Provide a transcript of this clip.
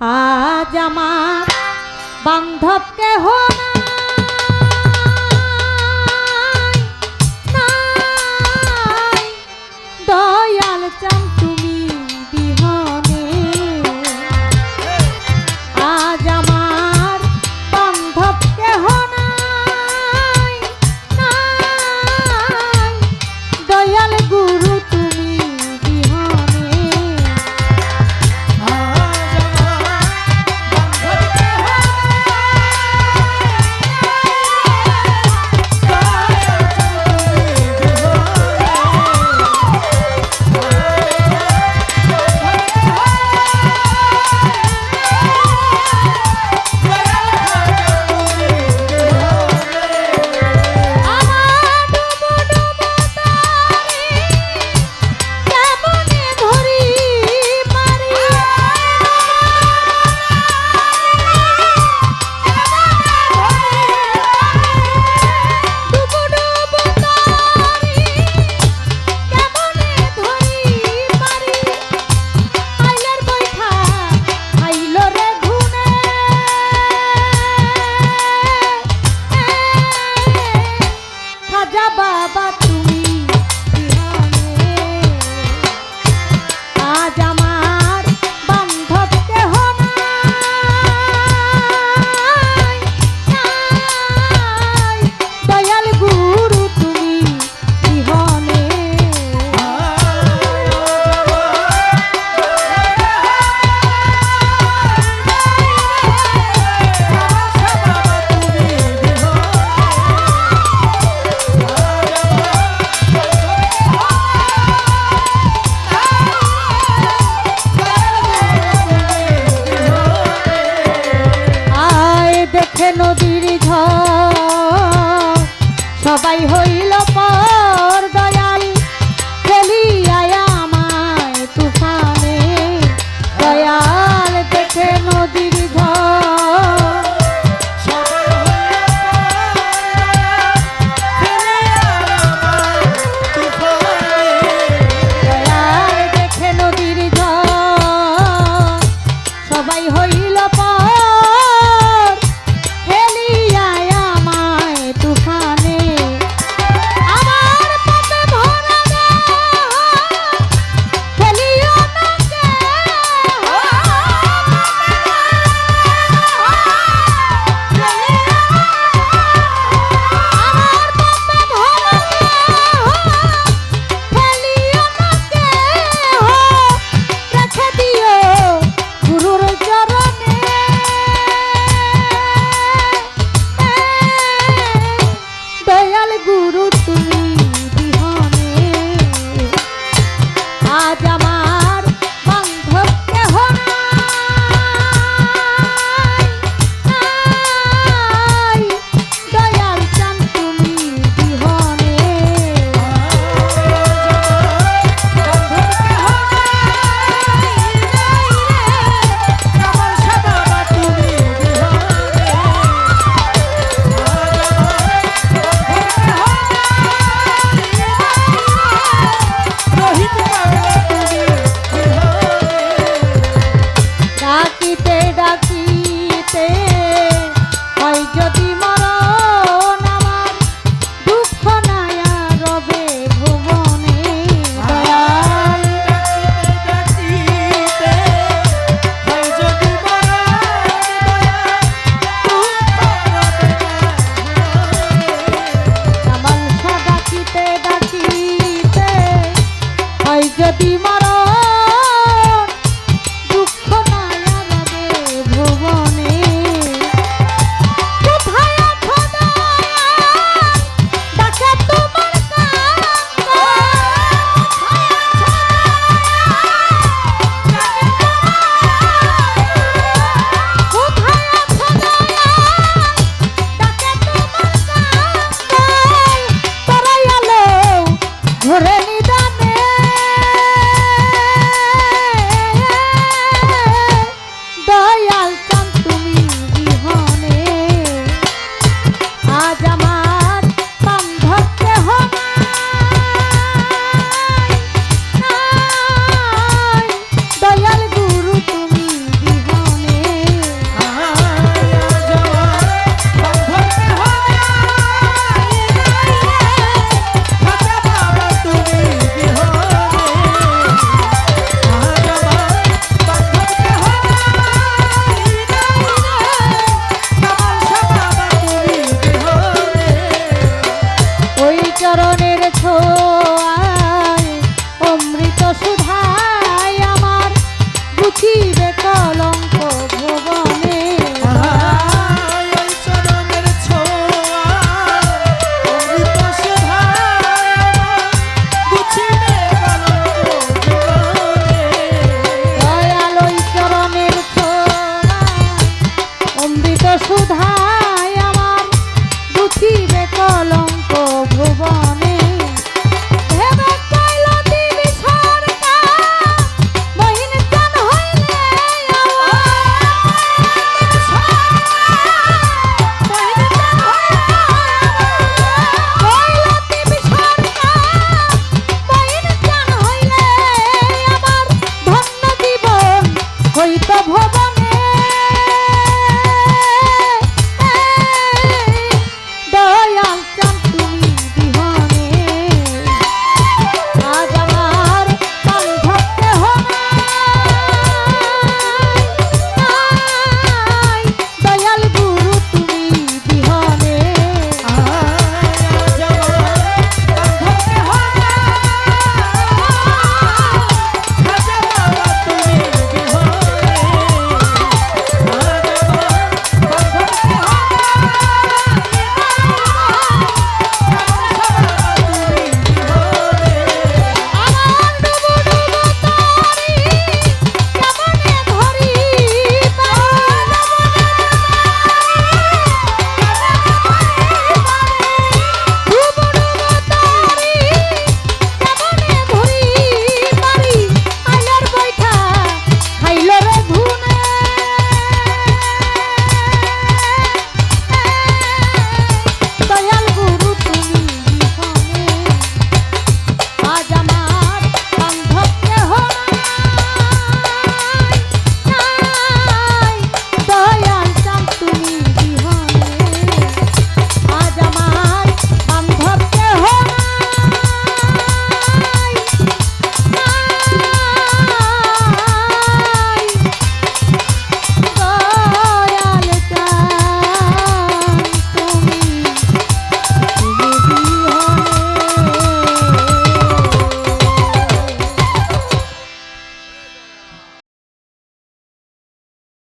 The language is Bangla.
আজ আমার বান্ধব কেহ না ওঠে নদীর ঝড়, সবাই হইল পর দয়াল। ফেলিয়ায় আমায় তুফানে, দয়াল দেখে নদীর ঝড়। দয়াল দেখে নদীর সবাই হইল পর ডাকিতে হয় যদি মর